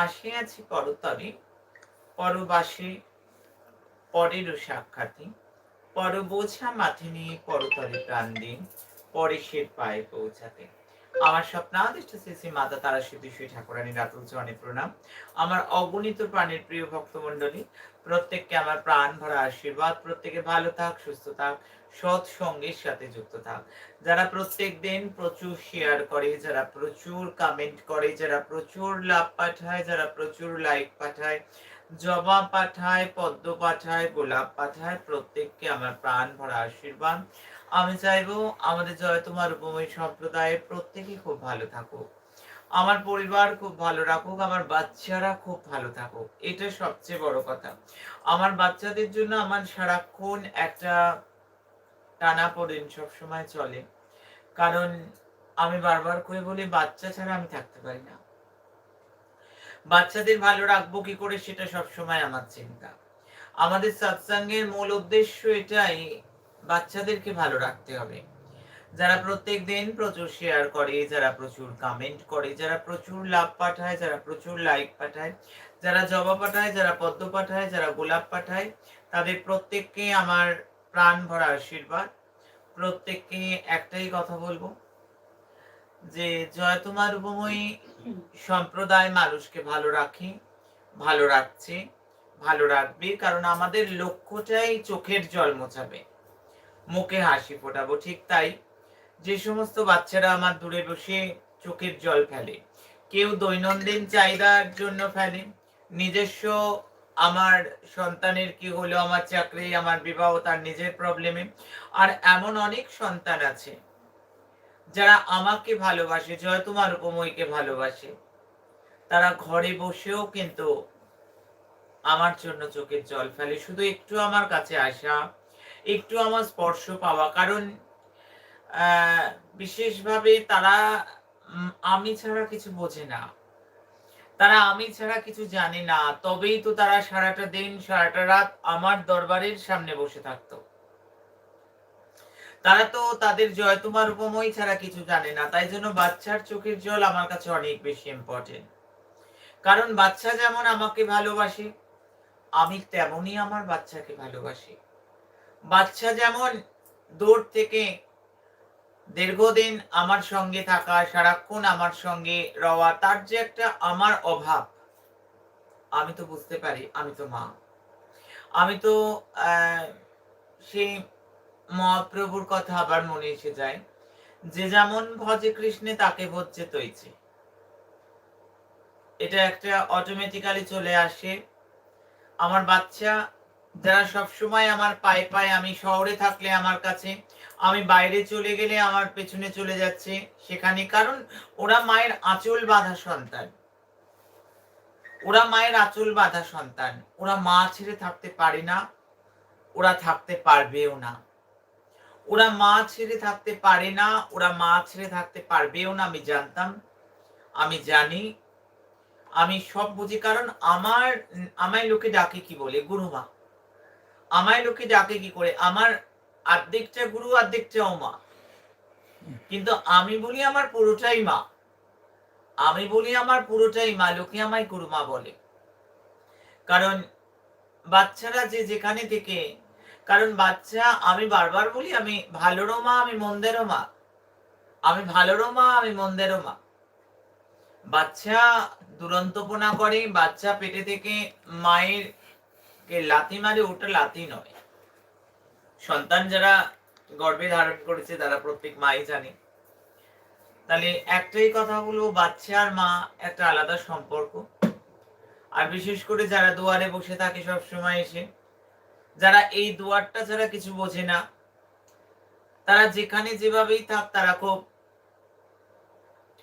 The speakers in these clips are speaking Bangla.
আসিয়াছি পরতরে পরবাসে পরেরও সাক্ষাতে পর বোঝা মাঠে নিয়ে পরতরে প্রাণ দিন সে পায়ে পৌঁছাতে আমার স্বপ্নাদিষ্ট শ্রী মাতা তারা শ্রী ঠাকুরানী রাতুল চরণে প্রণাম। আমার অগণিত প্রাণের প্রিয় ভক্তমণ্ডলী, প্রত্যেককে আমার প্রাণ ভরা আশীর্বাদ, প্রত্যেকে ভালো থাক, সুস্থ থাক, সৎ সঙ্গের সাথে যুক্ত থাক। যারা প্রত্যেক দিন প্রচুর শেয়ার করে, যারা প্রচুর কমেন্ট করে, যারা প্রচুর লাভ পাঠায়, যারা প্রচুর লাইক পাঠায়, জবা পাঠায়, পদ্ম পাঠায়, গোলাপ পাঠায়, প্রত্যেককে আমার প্রাণ ভরা আশীর্বাদ। আমি চাইব আমাদের জয় তোমার উপময় সম্প্রদায়ে প্রত্যেকেই খুব ভালো থাকুক। আমার পরিবার খুব ভালো রাখুক, আমার বাচ্চারা খুব ভালো থাকুক। এটা সবচেয়ে বড় কথা। আমার বাচ্চাদের জন্য আমার সারাক্ষণ একটা টানা পড়েন সবসময় চলে। কারণ আমি বারবার করে বলি, বাচ্চা ছাড়া আমি থাকতে পারি না। বাচ্চাদের ভালো রাখব কি করে সেটা সবসময় আমার চিন্তা। আমাদের সৎসঙ্গের মূল উদ্দেশ্য এটাই বাচ্চাদেরকে ভালো রাখতে হবে। যারা প্রত্যেক দিন প্রচুর শেয়ার করে, যারা প্রচুর কমেন্ট করে, যারা প্রচুর লাভ পাঠায়, যারা প্রচুর লাইক পাঠায়, যারা জবা পাঠায়, যারা পদ্ম পাঠায়, যারা গোলাপ পাঠায়, তাদের প্রত্যেককে আমার প্রাণ ভরা আশীর্বাদ। প্রত্যেককে একটাই কথা বলব, যে জয় তোমার উপময়ী, সম্প্রদায় মানুষকে ভালো রাখে, ভালো রাখছে, ভালো রাখবে, কারণ আমাদের লক্ষ্যটাই চোখের জল মোছাবে। মুখে হাসি ফোটাবো, ঠিক তাই যে সমস্ত বাচ্চারা আমার দূরে বসে চোখের জল ফেলে, কেউ দৈনন্দিন চাহিদার জন্য ফেলে, নিজস্ব আমার সন্তানের কি হলো, আমার চাকরি, আমার বিবাহ, তার নিজের প্রবলেমে আর এমন অনেক সন্তান আছে যারা আমাকে ভালোবাসে জয় তোমার উপময়কে ভালোবাসে। তারা ঘরে বসেও কিন্তু আমার জন্য চোখের জল ফেলে, শুধু একটু আমার কাছে আসা একটু আমার স্পর্শ পাওয়া। কারণ বিশেষভাবে তারা আমি ছাড়া কিছু বোঝে না। তারা আমি ছাড়া কিছু জানে না। তবেই তো তারা সারাটা দিন, সারাটা রাত আমার দরবারের সামনে বসে থাকতো। তারা তো তাদের জয় তোমার উপময় ছাড়া কিছু জানে না। তাই জন্য বাচ্চার চোখের জল আমার কাছে অনেক বেশি ইম্পর্টেন্ট কারণ বাচ্চা যেমন আমাকে ভালোবাসে, আমি তেমনই আমার বাচ্চাকে ভালোবাসি। বাচ্চা যেমন দূর থেকে দীর্ঘদিন আমার সঙ্গে থাকা, সারাক্ষণ আমার সঙ্গে রওয়া, তার যে একটা আমার অভাব, আমি তো বুঝতে পারি, আমি তো মা। আমি তো সেই মহাপ্রভুর কথা আবার মনে এসে যায়, যে যেমন ভজে কৃষ্ণে তাকে ভজছে তৈছে এটা একটা অটোমেটিক্যালি চলে আসে। আমার বাচ্চা যারা সব সময় আমার পায়ে পায়ে আমি শহরে থাকলে আমার কাছে, আমি বাইরে চলে গেলে আমার পেছনে চলে যাচ্ছে সেখানে, কারণ ওরা মায়ের আঁচল বাঁধা সন্তান। ওরা মায়ের আঁচল বাঁধা সন্তান। ওরা মা ছেড়ে থাকতে পারে না, ওরা থাকতে পারবেও না। ওরা মা ছেড়ে থাকতে পারে না, ওরা মা ছেড়ে থাকতে পারবেও না, আমি জানতাম, আমি জানি, আমি সব বুঝি, কারণ আমার, আমায় লোকে ডাকে কি বলে? গুরুমা। আমায় লোকে ডাকে কি করে? আমার অর্ধেকটা গুরু অর্ধেকটা মা কিন্তু আমি বলি আমার পুরোটাই মা। আমি বলি আমার পুরোটাই মা, লোকে আমায় গুরুমা বলে। কারণ বাচ্চারা যে যেখানে থেকে, কারণ বাচ্চা আমি বারবার বলি, আমি ভালোরও মা, আমি মন্দেরও মা। আমি ভালোরও মা, আমি মন্দেরও মা। বাচ্চা দুরন্তপনা করে, বাচ্চা পেটে থেকে মায়ের কে লাথি মারে ওটা লাথি নয়। সন্তান যারা গর্ভে ধারণ করেছে, তারা প্রত্যেক মাই জানে। তাহলে একটাই কথা বলব বাচ্চা আর মা একটা আলাদা সম্পর্ক। আর বিশেষ করে যারা দুয়ারে বসে থাকে সব সময় এসে, যারা এই দুয়ারটা ছাড়া কিছু বোঝে না, তারা যেখানে যেভাবেই থাক, তারা খুব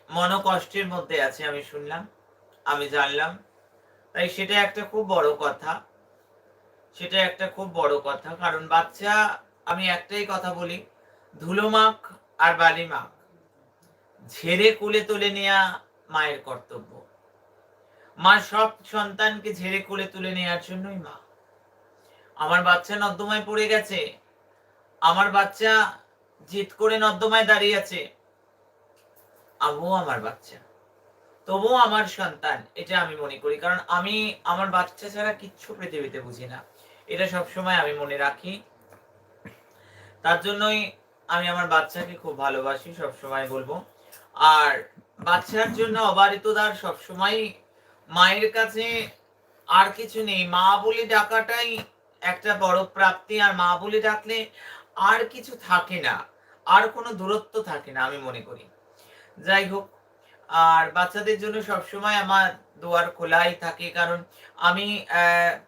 মনোকষ্টের মধ্যে আছে, আমি শুনলাম, আমি জানলাম। তাই সেটা একটা খুব বড় কথা। সেটা একটা খুব বড় কথা, কারণ বাচ্চা, আমি একটাই কথা বলি, ধুলো মাখ আর বালি মাখ। ঝেড়ে কুলে তুলে নেয়া মায়ের কর্তব্য। মা সব সন্তানকে ঝেড়ে কুলে তুলে নেওয়ার জন্যই মা। আমার বাচ্চা নর্দমায় পড়ে গেছে। আমার বাচ্চা জিত করে নর্দমায় দাঁড়িয়ে আছে। আবু আমার বাচ্চা। তবুও আমার সন্তান, এটা আমি মনে করি। কারণ আমি আমার বাচ্চা ছাড়া কিচ্ছু পৃথিবীতে বুঝি না। এটা সবসময় আমি মনে রাখি। তার জন্যই আমি আমার বাচ্চাকে খুব ভালোবাসি, সবসময় বলব। আর বাচ্চার জন্য অবারিত অবারিতদার সবসময় মায়ের কাছে আর কিছু নেই। মা বলে ডাকাটাই একটা বড় প্রাপ্তি, আর মা বলে ডাকলে আর কিছু থাকে না। আর কোনো দূরত্ব থাকে না, আমি মনে করি। যাই হোক আর বাচ্চাদের জন্য সবসময় আমার দুয়ার খোলাই থাকে, কারণ আমি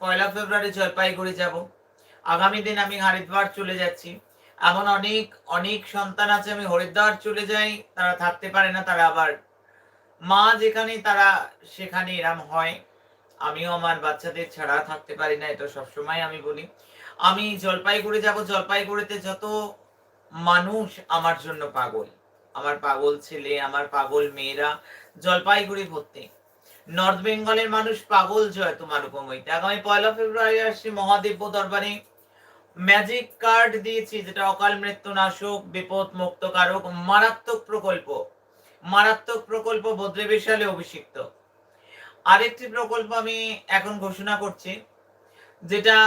পয়লা ফেব্রুয়ারি জলপাইগুড়ি যাব। আগামী দিন আমি হরিদ্বার চলে যাচ্ছি। এমন অনেক অনেক সন্তান আছে, আমি হরিদ্বার চলে যাই, তারা থাকতে পারে না, তারা আবার মা যেখানে, তারা সেখানে এরম হয়। আমিও আমার বাচ্চাদের ছাড়া থাকতে পারি না, এটা সবসময় আমি বলি। আমি জলপাইগুড়ি যাব, জলপাইগুড়িতে যত মানুষ আমার জন্য পাগল। আমার পাগল ছেলে, আমার পাগল মেয়েরা, জলপাইগুড়ি ভর্তি। নর্থ বেঙ্গলের মানুষ পাগল জয় তোমার উপমৈতে আগামী পয়লা ফেব্রুয়ারি আসছে মহাদিব্য দরবারে। ম্যাজিক কার্ড দিয়েছি, যেটা অকাল মৃত্যু নাশক বিপদ মুক্ত কারক মারাত্মক প্রকল্প। মারাত্মক প্রকল্প বদ্রেবিশালে অভিষিক্ত। আরেকটি প্রকল্প আমি এখন ঘোষণা করছি, যেটা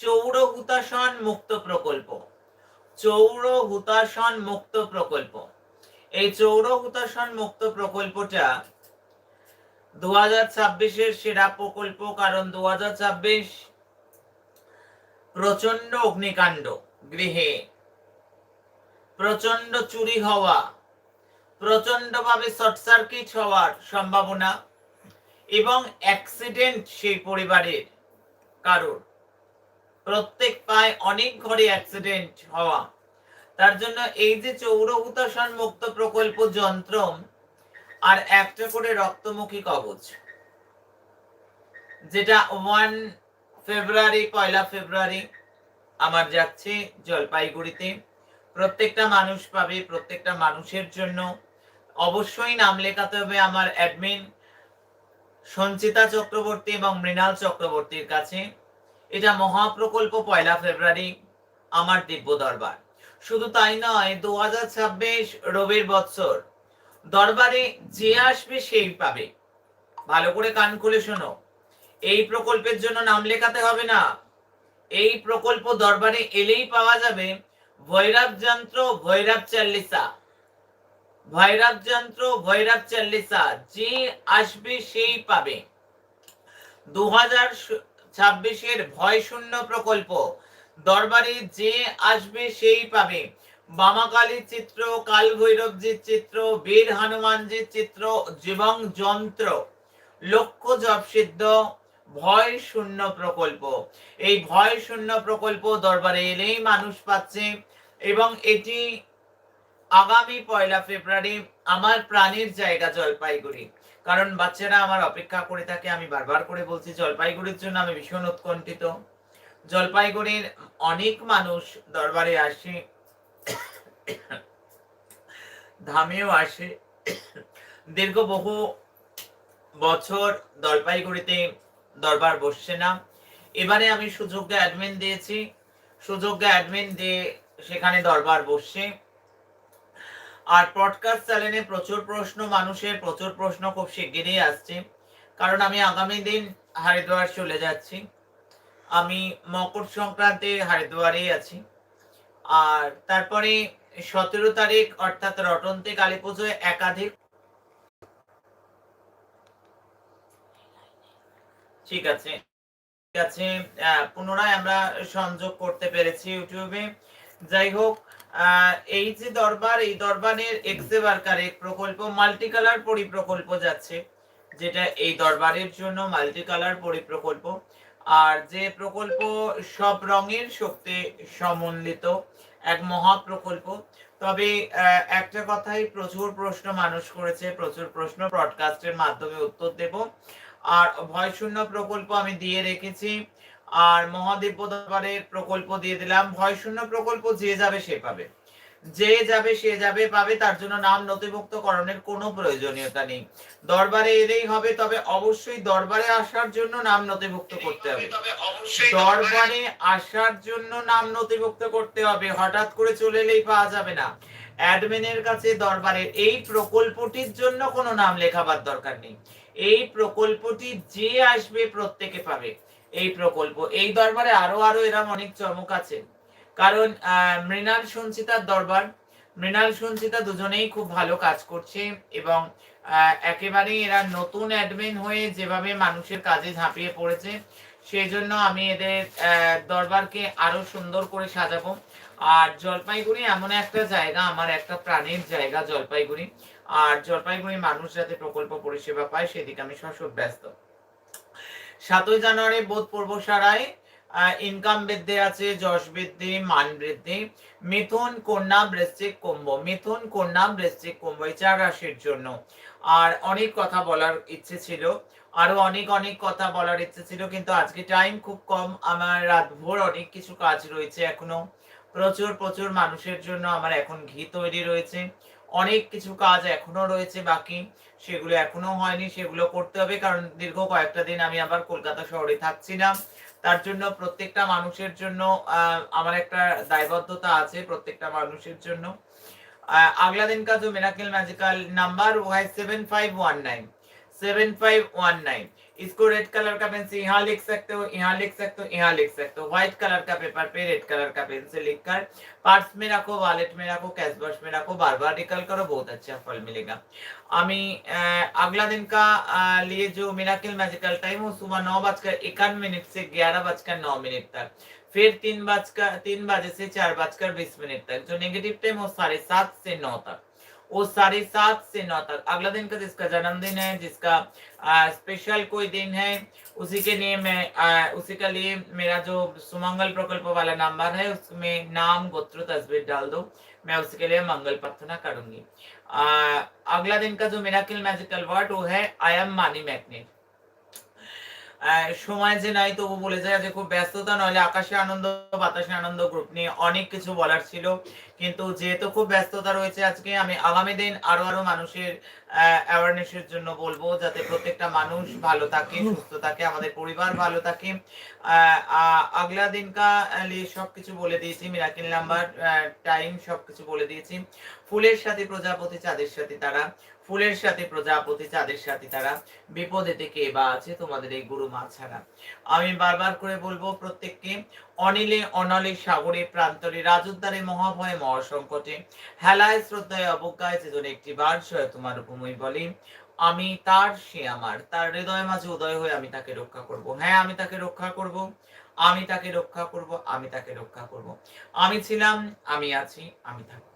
চৌর হুতাসন মুক্ত প্রকল্প। চৌর হুতাসন মুক্ত প্রকল্প। এই চৌর হুতাসন মুক্ত প্রকল্পটা দু হাজার ছাব্বিশের সেরা প্রকল্প, কারণ দু হাজার ছাব্বিশ প্রচণ্ড অগ্নিকাণ্ড গৃহে। প্রচণ্ড চুরি হওয়া প্রচণ্ড ভাবে শর্ট সার্কিট হওয়ার সম্ভাবনা এবং অ্যাক্সিডেন্ট সেই পরিবারের কারোর। প্রত্যেক পায় অনেক ঘরে অ্যাক্সিডেন্ট হওয়া। তার জন্য এই যে চৌরহুতাসন মুক্ত প্রকল্প যন্ত্র, আর একটা করে রক্তমুখী কবচ, যেটা ওয়ান ফেব্রুয়ারি পয়লা ফেব্রুয়ারি আমার যাচ্ছে জলপাইগুড়িতে। প্রত্যেকটা মানুষ পাবে, প্রত্যেকটা মানুষের জন্য। অবশ্যই নাম লেখাতে হবে আমার অ্যাডমিন সঞ্চিতা চক্রবর্তী এবং মৃণাল চক্রবর্তীর কাছে। এটা মহাপ্রকল্প পয়লা ফেব্রুয়ারি, আমার দিব্য দরবার শুধু তাই নয় দু রবির বৎসর, দরবারে যে আসবে সেই পাবে। ভালো করে কান খুলে শোনো। এই প্রকল্পের জন্য নাম লেখাতে হবে না। এই প্রকল্প দরবারে এলেই পাওয়া যাবে ভৈরব যন্ত্র, ভৈরব চল্লিশা। ভৈরব যন্ত্র, ভৈরব চল্লিশা, যে আসবে সেই পাবে। দু হাজার ছাব্বিশের ভয় শূন্য প্রকল্প। দরবারে যে আসবে সেই পাবে। বামাকালীর চিত্র কাল ভৈরবজির চিত্র, বীর হনুমানজির চিত্র জীবং যন্ত্র। লক্ষ্য জপ সিদ্ধ ভয় শূন্য প্রকল্প। এই ভয় শূন্য প্রকল্প দরবারে এলেই মানুষ পাচ্ছে এবং এটি আগামী পয়লা ফেব্রুয়ারি আমার প্রাণের জায়গা জলপাইগুড়ি। কারণ বাচ্চারা আমার অপেক্ষা করে থাকে, আমি বারবার করে বলছি, জলপাইগুড়ির জন্য আমি ভীষণ উৎকণ্ঠিত। জলপাইগুড়ির অনেক মানুষ দরবারে আসে, ধামেও আসে। দীর্ঘ বহু বছর জলপাইগুড়িতে দরবার বসছে না। এবারে আমি সুযোগ্য অ্যাডমিন দিয়েছি। সুযোগ্য অ্যাডমিন দিয়ে সেখানে দরবার বসছে। আর পডকাস্ট চ্যানেলে প্রচুর প্রশ্ন, মানুষের প্রচুর প্রশ্ন খুব শিগগিরই আসছে। কারণ আমি আগামী দিন হরিদ্বার চলে যাচ্ছি। আমি মকর সংক্রান্তি হরিদ্বারেই আছি। আর তারপরে সতেরো তারিখ, অর্থাৎ রটন্তে কালী পুজোয় একাধিক ঠিক আছে। ঠিক আছে পুনরায় আমরা সংযোগ করতে পেরেছি ইউটিউবে। যাই হোক এই যে দরবার, এই দরবারের এক্সে ওয়ার্কার এক প্রকল্প মাল্টিকালার পরিপ্রকল্প যাচ্ছে, যেটা এই দরবারের জন্য মাল্টিকালার পরিপ্রকল্প। আর যে প্রকল্প সব রঙের শক্তি সমন্বিত, এক মহা প্রকল্প তবে একটা কথাই প্রচুর প্রশ্ন মানুষ করেছে, প্রচুর প্রশ্ন ব্রডকাস্টের মাধ্যমে উত্তর দেব। আর ভয় শূন্য প্রকল্প আমি দিয়ে রেখেছি আর মহাদিব্য দরবারের প্রকল্প দিয়ে দিলাম। ভয় শূন্য প্রকল্প যে যাবে সে পাবে। যে যাবে সে যাবে, পাবে, তার জন্য নাম নথিভুক্ত করণের কোনো প্রয়োজনীয়তা নেই। দরবারে এলেই হবে, তবে অবশ্যই দরবারে আসার জন্য নাম নথিভুক্ত করতে হবে। দরবারে আসার জন্য নাম নথিভুক্ত করতে হবে। হঠাৎ করে চলে এলেই পাওয়া যাবে না। অ্যাডমিনের কাছে দরবারের এই প্রকল্পটির জন্য কোনো নাম লেখাবার দরকার নেই। এই প্রকল্পটি যে আসবে প্রত্যেকে পাবে। এই প্রকল্প। এই দরবারে আরও আরও এরম অনেক চমক আছে। কারণ মৃণাল সঞ্চিতার দরবার, মৃণাল সঞ্চিতা দুজনেই খুব ভালো কাজ করছে এবং একেবারেই এরা নতুন অ্যাডমিন হয়ে যেভাবে মানুষের কাজে ঝাঁপিয়ে পড়েছে সেই জন্য আমি এদের দরবারকে আরও সুন্দর করে সাজাবো। আর জলপাইগুড়ি এমন একটা জায়গা, আমার একটা প্রাণের জায়গা জলপাইগুড়ি। আর জলপাইগুড়ি মানুষ যাতে প্রকল্প পরিষেবা পায়, সেদিকে আমি সশব ব্যস্ত। সাতই জানুয়ারি বোধ পূর্ব সারায় ইনকাম বৃদ্ধি আছে, যশ বৃদ্ধি, মান বৃদ্ধি। মিথুন, কন্যা, বৃশ্চিক কুম্ভ। মিথুন, কন্যা, বৃশ্চিক কুম্ভ, এই চার রাশির জন্য। আর অনেক কথা বলার ইচ্ছে ছিল। আরও অনেক অনেক কথা বলার ইচ্ছে ছিল, কিন্তু আজকে টাইম খুব কম। আমার রাত ভোর অনেক কিছু কাজ রয়েছে এখনও। প্রচুর প্রচুর মানুষের জন্য আমার এখন ঘি তৈরি রয়েছে। অনেক কিছু কাজ এখনও রয়েছে বাকি। সেগুলো এখনও হয়নি, সেগুলো করতে হবে, কারণ দীর্ঘ কয়েকটা দিন আমি আবার কলকাতা শহরে থাকছি না। তার জন্য প্রত্যেকটা মানুষের জন্য আমার একটা দায়বদ্ধতা আছে প্রত্যেকটা মানুষের জন্য। আগলা দিন কাজ miracle magical number Y seven five one nine seven five one nine इसको रेड कलर का पेन से यहाँ लिख सकते हो, यहाँ लिख सकते हो, यहाँ लिख सकते हो। व्हाइट कलर का पेपर पे रेड कलर का पेन से लिख कर पार्ट्स में रखो वॉलेट में रखो कैश बॉक्स में रखो बार बार निकल करो, बहुत अच्छा फल मिलेगा। अमी अगला दिन का लिए जो मेरा मैजिकल टाइम वो सुबह नौ बजकर इक्यावन मिनट से ग्यारह बजकर नौ मिनट तक। फिर तीन बजकर, तीन बजे से चार बजकर बीस मिनट तक। जो नेगेटिव टाइम वो साढ़े सात से नौ तक। वो साढ़े सात से नौ तक। अगला दिन का जिसका जन्मदिन है जिसका आ, स्पेशल कोई दिन है उसी के लिए मैं आ, उसी के लिए मेरा जो सुमंगल प्रकल्प वाला नंबर है उसमें नाम गोत्र तस्वीर डाल दो। मैं उसके लिए मंगल प्रार्थना करूँगी। अगला दिन का जो मेरा मैजिकल वर्ड वो है आई एम मानी मैग्नेट সময় যে নাই তবু বলে যায় যে খুব ব্যস্ততা নইলে আকাশে আনন্দ বাতাসে আনন্দ গ্রুপ নিয়ে অনেক কিছু বলার ছিল। কিন্তু যেহেতু খুব ব্যস্ততা রয়েছে আজকে আমি আগামী দিন আরও আরও মানুষের অ্যাওয়ারনেসের জন্য বলব যাতে প্রত্যেকটা মানুষ ভালো থাকে সুস্থ থাকে আমাদের পরিবার ভালো থাকে। আগলা দিন কা সবকিছু বলে দিয়েছি মিরাকিল নাম্বার টাইম সবকিছু বলে দিয়েছি। ফুলের সাথে প্রজাপতি চাঁদের সাথে তারা। ফুলের সাথে, প্রজাপতি চাঁদের সাথে তারা বিপদে কে বা আছে তোমাদের এই গুরু মা ছাড়া আমি বারবার করে বলব, প্রত্যেককে অনিলে অনলে সাগরে প্রান্তরে রাজুদ্দারে মহাভয়ে মহাসংকটে, হেলায় শ্রদ্ধায় অবজ্ঞায় যেজন একটি বার তোমার উপময় বলে, আমি তার সে আমার, তার হৃদয় মাঝে উদয় হয়ে আমি তাকে রক্ষা করব। হ্যাঁ আমি তাকে রক্ষা করব, আমি তাকে রক্ষা করব, আমি তাকে রক্ষা করব। আমি ছিলাম, আমি আছি, আমি থাকব।